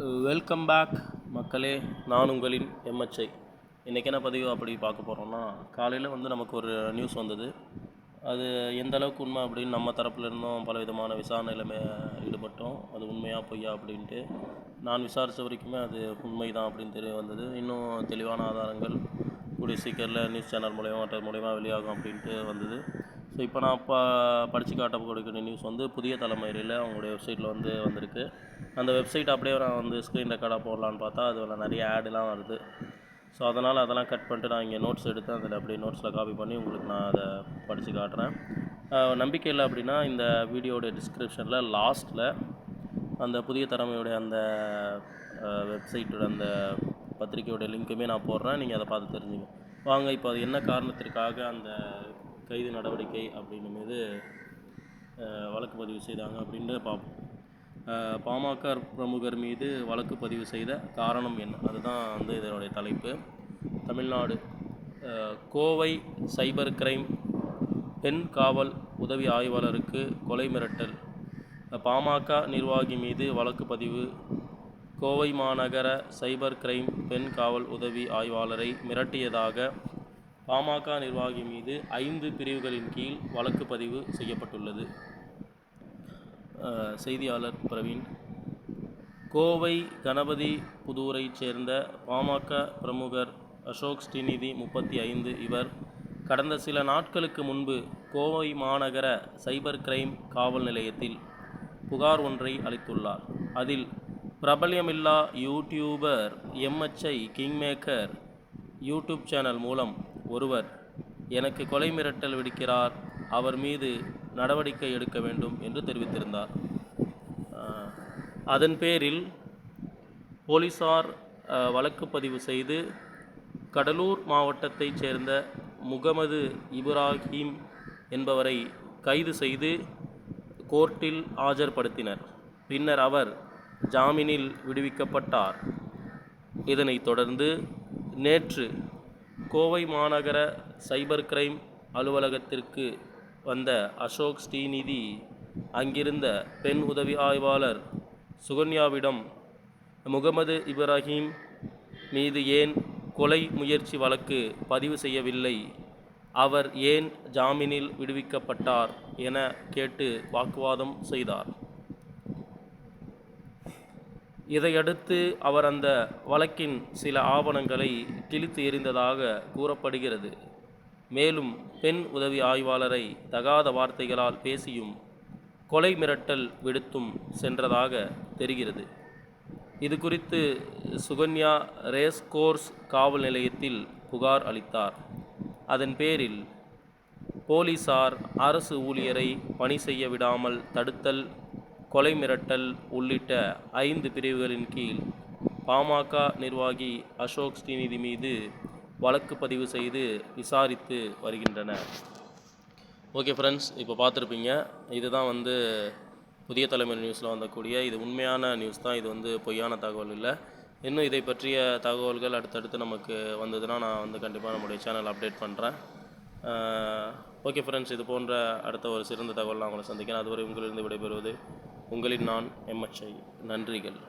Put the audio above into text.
Welcome back மக்களே. நான் உங்களின் எம்எச்ஐ இன்றைக்கி என்ன பதிவு அப்படி பார்க்க போகிறோம்னா காலையில் வந்து நமக்கு ஒரு நியூஸ் வந்தது. அது எந்த அளவுக்கு உண்மை அப்படின்னு நம்ம தரப்புல இருந்தும் பல விதமான விசாரணையில் மே ஈடுபட்டோம். அது உண்மையாக பொய்யா அப்படின்ட்டு நான் விசாரித்த வரைக்குமே அது உண்மை தான் அப்படின்னு தெரிய வந்தது. இன்னும் தெளிவான ஆதாரங்கள் கூடிய சீக்கிரத்தில் நியூஸ் சேனல் மூலயமா மற்ற மூலயமா வெளியாகும் அப்படின்ட்டு வந்தது. ஸோ இப்போ நான் இப்போ படித்து காட்டக்கூடிய நியூஸ் வந்து புதிய தலைமுறையில் அவங்களுடைய வெப்சைட்டில் வந்து வந்திருக்கு. அந்த வெப்சைட் அப்படியே நான் வந்து ஸ்க்ரீன் ரெக்கார்டாக போடலான்னு பார்த்தா அதில் நிறைய ஆடுலாம் வருது. ஸோ அதனால் அதெல்லாம் கட் பண்ணிட்டு நான் இங்கே நோட்ஸ் எடுத்து அதில் அப்படியே நோட்ஸில் காப்பி பண்ணி உங்களுக்கு நான் அதை படித்து காட்டுறேன். நம்பிக்கை இல்லை அப்படின்னா இந்த வீடியோடைய டிஸ்கிரிப்ஷனில் லாஸ்ட்டில் அந்த புதிய தலைமையுடைய அந்த வெப்சைட்டோட அந்த பத்திரிக்கையோட லிங்க்குமே நான் போடுறேன். நீங்கள் அதை பார்த்து தெரிஞ்சுங்க. வாங்க இப்போ அது என்ன காரணத்திற்காக அந்த கைது நடவடிக்கை அப்படின்னு மீது வழக்கு பதிவு செய்தாங்க அப்படின்னு பார்ப்போம் பாமக பிரமுகர் மீது வழக்கு பதிவு செய்த காரணம் என்ன? அதுதான் வந்து இதனுடைய தலைப்பு. தமிழ்நாடு கோவை சைபர் கிரைம் பெண் காவல் உதவி ஆய்வாளருக்கு கொலை மிரட்டல். பாமக நிர்வாகி மீது வழக்கு பதிவு. கோவை மாநகர சைபர் கிரைம் பெண் காவல் உதவி ஆய்வாளரை மிரட்டியதாக பாமக நிர்வாகி மீது ஐந்து பிரிவுகளின் கீழ் வழக்கு பதிவு செய்யப்பட்டுள்ளது. செய்தியாளர் பிரவீன். கோவை கணபதி புதூரைச் சேர்ந்த பாமக பிரமுகர் அசோக் ஸ்ரீநிதி முப்பத்தி ஐந்து இவர் கடந்த சில நாட்களுக்கு முன்பு கோவை மாநகர சைபர் கிரைம் காவல் நிலையத்தில் புகார் ஒன்றை அளித்துள்ளார். அதில் பிரபல்யமில்லா YouTuber MHI Kingmaker YouTube channel மூலம் ஒருவர் எனக்கு கொலை மிரட்டல் விடுக்கிறார் அவர் மீது நடவடிக்கை எடுக்க வேண்டும் என்று தெரிவித்திருந்தார். அதன் பேரில் போலீசார் வழக்கு பதிவு செய்து கடலூர் மாவட்டத்தைச் சேர்ந்த முகமது இப்ராஹிம் என்பவரை கைது செய்து கோர்ட்டில் ஆஜர்படுத்தினர். பின்னர் அவர் ஜாமீனில் விடுவிக்கப்பட்டார். இதனைத் தொடர்ந்து நேற்று கோவை மாநகர சைபர் கிரைம் அலுவலகத்திற்கு வந்த அசோக் ஸ்ரீநிதி அங்கிருந்த பெண் உதவி ஆய்வாளர் சுகன்யாவிடம் முகமது இப்ராஹிம் மீது ஏன் கொலை முயற்சி வழக்கு பதிவு செய்யவில்லை? அவர் ஏன் ஜாமீனில் விடுவிக்கப்பட்டார்? என கேட்டு வாக்குவாதம் செய்தார். இதையடுத்து அவர் அந்த வழக்கின் சில ஆவணங்களை கிழித்து எறிந்ததாக கூறப்படுகிறது. மேலும் பெண் உதவி ஆய்வாளரை தகாத வார்த்தைகளால் பேசியும் கொலை மிரட்டல் விடுத்தும் சென்றதாக தெரிகிறது. இது குறித்து சுகன்யா ரேஸ் கோர்ஸ் காவல் நிலையத்தில் புகார் அளித்தார். அதன் பேரில் போலீசார் அரசு ஊழியரை பணி செய்ய விடாமல் தடுத்தல் கொலை மிரட்டல் உள்ளிட்ட ஐந்து பிரிவுகளின் கீழ் பாமக நிர்வாகி அசோக் ஸ்ரீநிதி மீது வழக்கு பதிவு செய்து விசாரித்து வருகின்றனர். ஓகே ஃப்ரெண்ட்ஸ் இப்போ பார்த்துருப்பீங்க. இதுதான் வந்து புதிய தலைமை நியூஸில் வந்தக்கூடிய இது உண்மையான நியூஸ் தான். இது வந்து பொய்யான தகவல் இல்லை. இன்னும் இதை பற்றிய தகவல்கள் அடுத்தடுத்து நமக்கு வந்ததுன்னா நான் வந்து கண்டிப்பாக நம்முடைய சேனல் அப்டேட் பண்ணுறேன் ஓகே ஃப்ரெண்ட்ஸ் இது போன்ற அடுத்த ஒரு சிறந்த தகவல் நான் உங்களை சந்திக்கிறேன். அதுவரை உங்களிருந்து விடைபெறுவது உங்களின் நான் எம்எச்ஐ. நன்றிகள்.